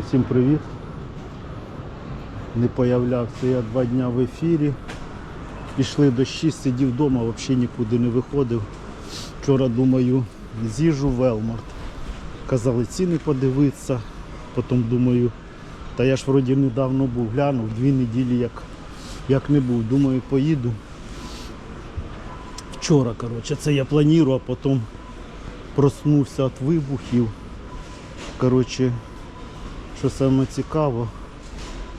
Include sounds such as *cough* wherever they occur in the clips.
Всім привіт. Не появлявся я два дня в ефірі. Пішли дощі, сидів вдома, взагалі нікуди не виходив. Вчора думаю, з'їжджу в Велмарт. Казали ціни подивитися. Потім думаю, та я ж вроді недавно був, глянув, дві неділі як, як не був. Думаю, поїду. Вчора, коротше, це я планую, а потім проснувся від вибухів. Коротше, що саме цікаво,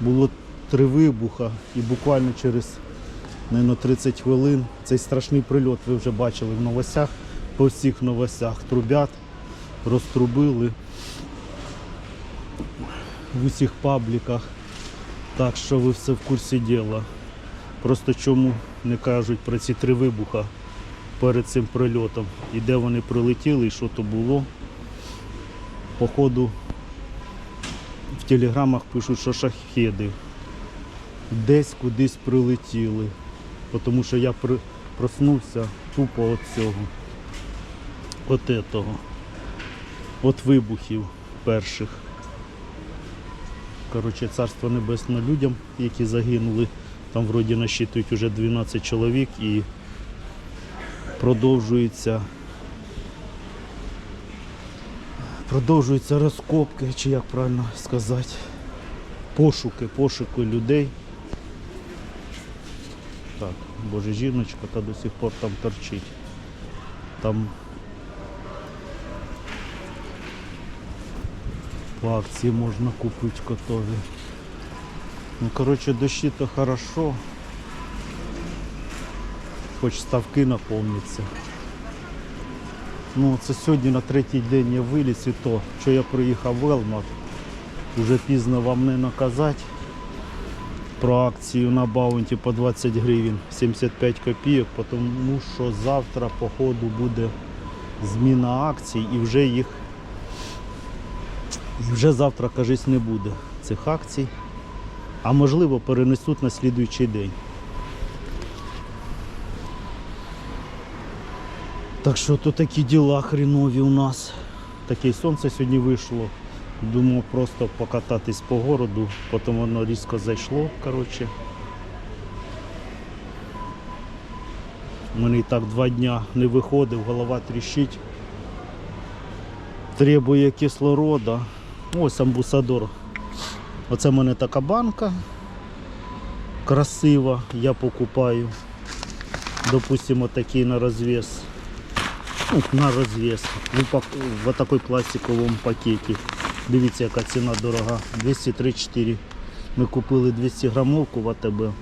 було три вибуха і буквально через наверно, 30 хвилин цей страшний прильот ви вже бачили в новостях, по всіх новостях трубят, розтрубили в усіх пабліках. Так що ви все в курсі діла. Просто чому не кажуть про ці три вибуха перед цим прильотом і де вони прилетіли і що то було. Походу телеграмах пишуть, що шахеди десь кудись прилетіли. Тому що я проснувся тупо від цього. От этого. От вибухів перших. Коротше, царство небесне людям, які загинули. Там вроді насчитують вже 12 чоловік і продовжується Продовжуються розкопки, чи як правильно сказати, пошуки, пошуки людей. Так, боже, жіночка та до сих пор там торчить. Там по акції можна купити котові. Ну, коротше, дощі то хорошо. Хоч ставки наповняться. Ну, це сьогодні на третій день я виліз і то, що я приїхав в Елмар. Вже пізно вам не наказати про акцію на баунті по 20 гривень 75 копійок, тому що завтра по ходу буде зміна акцій і вже їх і вже завтра, кажись, не буде цих акцій. А можливо перенесуть на слідуючий день. Так що то такі діла хрінові у нас. Таке сонце сьогодні вийшло. Думав просто покататись по городу, потім воно різко зайшло. коротше. У мене і так два дня не виходив, голова тріщить. Требує кислорода. Ось амбусадор. Оце в мене така банка красива, я покупаю. Допустимо, такий на розвес. На розвес. В, такой пластиковому пакеті. Дивіться, яка ціна дорога. 234. Ми купили 200 грамовку в АТБ.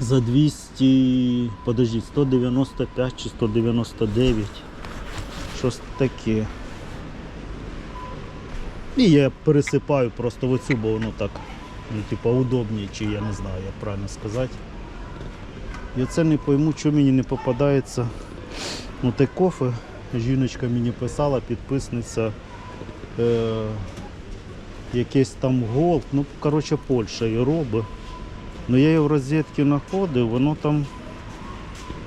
За 200, подождіть, 195 чи 199. Щось таке. І я пересипаю просто в оцю, бо воно так, ну, типа, удобніше, чи я не знаю, як правильно сказати. І оце не пойму, що мені не попадається. Ну те кофе, жіночка мені писала, підписниця, е, якийсь там голд, ну коротше Польща її робить. Ну я її в розетки знаходив, воно там,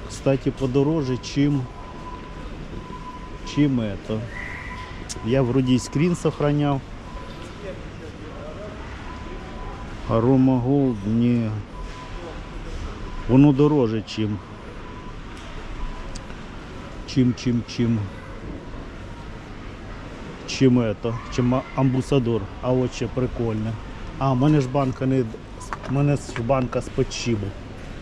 кстати, подороже, чим, чим это. Я вроді скрін сохраняв. Арома Голд, ні. Воно дороже, чим чим, чим, чим, чим это, чим амбусадор. А от ще прикольне. А, в мене ж банка не. в мене ж банка з подчибу.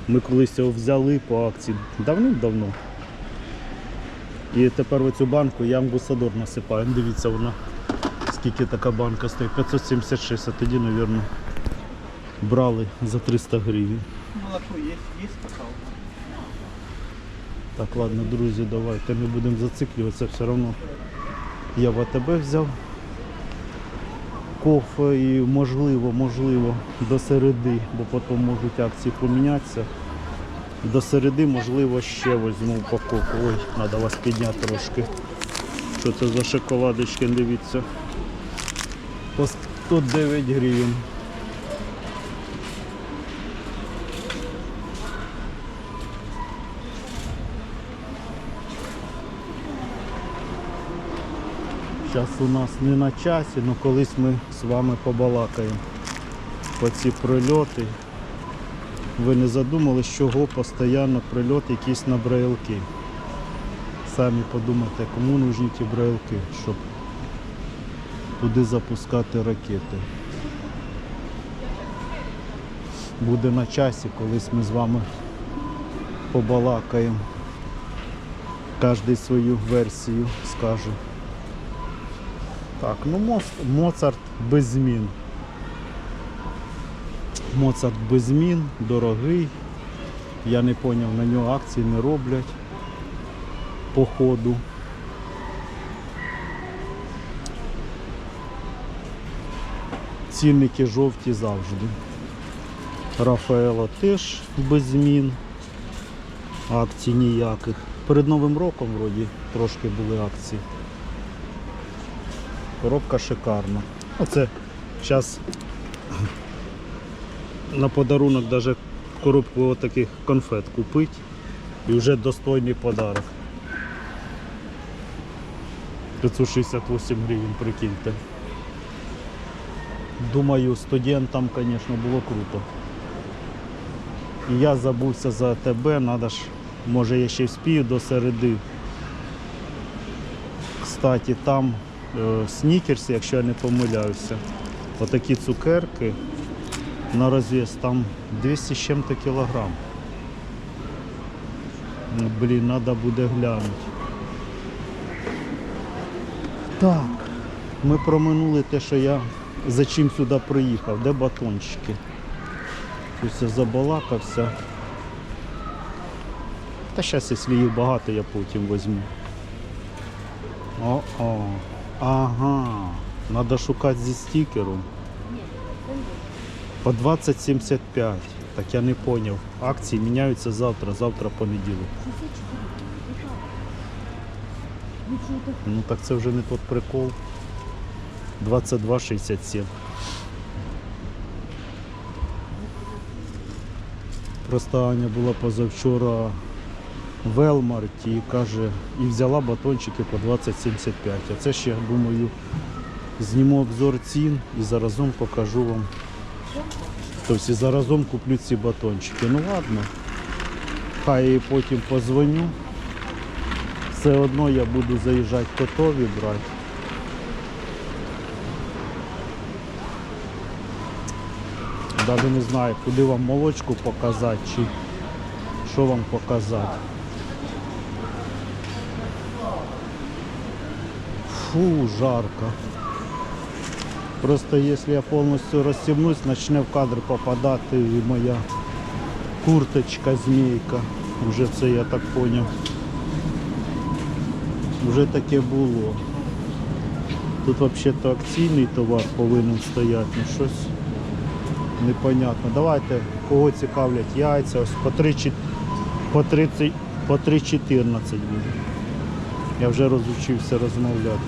Ми колись його взяли по акції давним-давно. І тепер в цю банку я амбусадор насипаю. Ну, Дивіться вона. Скільки така банка стоїть? 576, а тоді, мабуть, брали за 300 гривень. Молоко есть, есть какао? Так, ладно, друзі, давайте не будемо зациклюватися, все одно я в АТБ взяв кофе і можливо, можливо, до середи, бо потім можуть акції помінятися. До середи, можливо, ще візьму упаковку. Ой, треба вас підняти трошки. Що це за шоколадочки, дивіться. По 109 гривень. Зараз у нас не на часі, але колись ми з вами побалакаємо по ці прильоти. Ви не задумали, з чого постійно прильот якісь на брайлки. Самі подумайте, кому нужні ті брайлки, щоб туди запускати ракети. Буде на часі, колись ми з вами побалакаємо. Кожний свою версію скаже. Так, ну Моц- Моцарт без змін. Моцарт без змін, дорогий. Я не зрозумів, на нього акції не роблять по ходу. Цінники жовті завжди. Рафаела теж без змін. Акцій ніяких. Перед Новим роком вроді трошки були акції. Коробка шикарна. Оце зараз на подарунок навіть коробку таких конфет купити і вже достойний подарок. 568 гривень, прикиньте. Думаю, студентам, звісно, було круто. І я забувся за тебе, надо ж, може я ще вспію до середи. Кстати, там е, снікерси, якщо я не помиляюся. Отакі цукерки на розв'яз, там 200 з чим-то кілограм. Ну, Блін, треба буде глянути. Так, ми проминули те, що я за чим сюди приїхав, де батончики. Щось я забалакався. Та зараз, якщо їх багато, я потім візьму. О-о. Ага. Треба шукати зі стікером. По 20,75. Так я не зрозумів. Акції міняються завтра, завтра понеділок. Ну так це вже не тот прикол. 22,67. Просто Аня була позавчора в Елмарті і каже, і взяла батончики по 20,75. А це ще, думаю, зніму обзор цін і заразом покажу вам. Тобто заразом куплю ці батончики. Ну ладно. Хай їй потім позвоню. Все одно я буду заїжджати котові брати. Навіть не знаю, куди вам молочку показати чи що вам показати. Фу, жарко. Просто если я полностью расстегнусь, начне в кадр попадати і моя курточка змійка. Уже це я так поняв. Вже таке було. Тут взагалі-то акційний товар повинен стояти, ну щось непонятно. Давайте, кого цікавлять яйця, ось по 3, чи- по 30, по 3,14 буде. Я вже розучився розмовляти.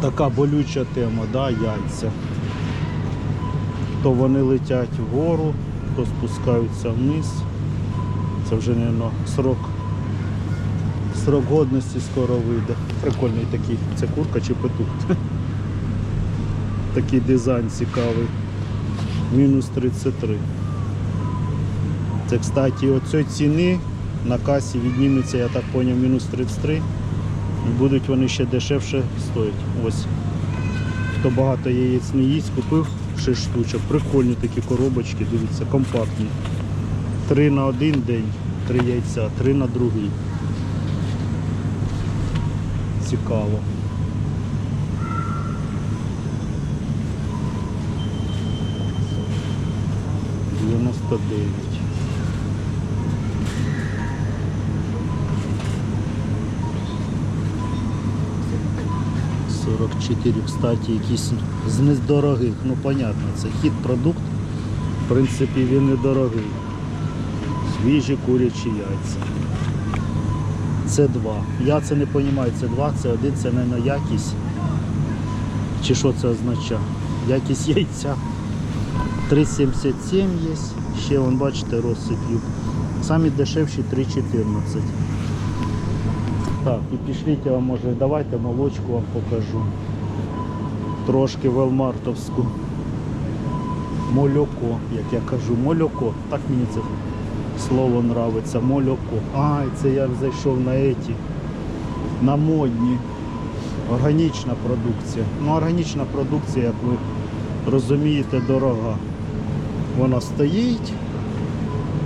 Така болюча тема, да, яйця. То вони летять вгору, то спускаються вниз. Це вже, мабуть, срок, срок годності скоро вийде. Прикольний такий. Це курка чи петух. *laughs* Такий дизайн цікавий. Мінус 33. Це, кстати, оцій ціни на касі відніметься, я так зрозумів, мінус 33. І будуть вони ще дешевше стоять. Ось. Хто багато яєць не їсть, купив 6 штучок. Прикольні такі коробочки, дивіться, компактні. Три на один день, три яйця, три на другий. Цікаво. Дев'яносто дев'ять. Сорок чотири, кстати, якісь з недорогих. Ну, понятно, це хід продукт. В принципі, він недорогий. Свіжі курячі яйця. Це два. Я це не розумію, це два, це один, це не на якість. Чи що це означає? Якість яйця. 3,77 є. Ще вон, бачите, розсиплю. Самі дешевші 3,14. Так, і пішліть, я вам може, давайте молочку вам покажу. Трошки велмартовську. Мольоко, як я кажу, мольоко. Так мені це слово нравиться. Мольоко. А, це я зайшов на еті. На модні. Органічна продукція. Ну, органічна продукція, як ви розумієте, дорога. Вона стоїть,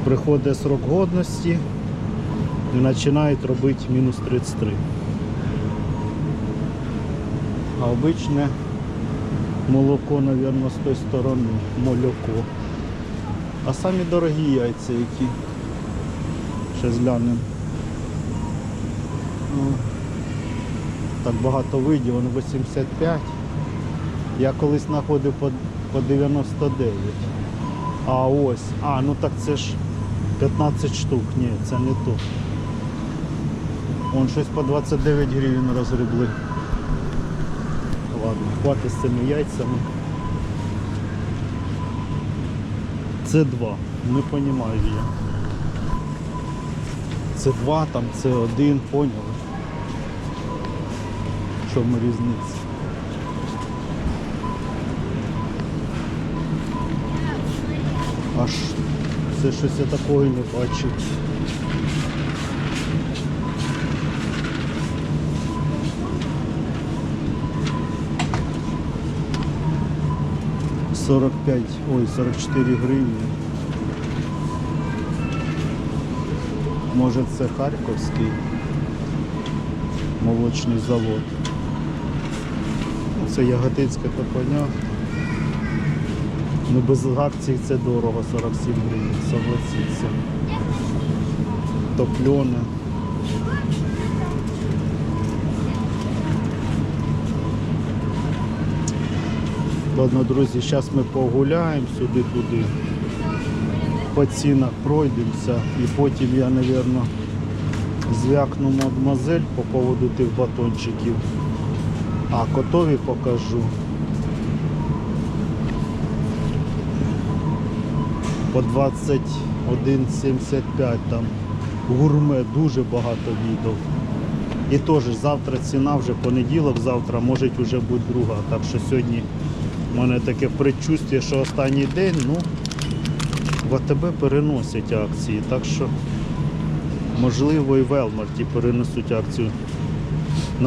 приходить срок годності і починають робити мінус 33. А обичне молоко, мабуть, з тої сторони, молоко. А самі дорогі яйця які. Ще зглянемо. Ну, так багато видів, вони 85. Я колись знаходив по 99. А ось, а, ну так це ж 15 штук, ні, це не то. Вон щось по 29 гривень розгребли. Ладно, хватить з цими яйцями. Це два. Не розумію я. Це два, там це один, поняли? В чому різниця? Аж це щось я такого не бачив. Сорок п'ять, ой, 44 гривні. Може це Харківський молочний завод. Це яготинське то понятно. Ну без акцій це дорого, 47 гривень, согласіться. Топлене. Ладно, друзі, зараз ми погуляємо сюди-туди. По цінах пройдемося і потім я, мабуть, зв'якну мадмазель по поводу тих батончиків. А котові покажу. По 21,75 там гурме дуже багато відео. І теж завтра ціна вже понеділок, завтра може вже бути друга. Так що сьогодні в мене таке предчувствие, що останній день, ну, в АТБ переносять акції. Так що можливо і в Велмарті перенесуть акцію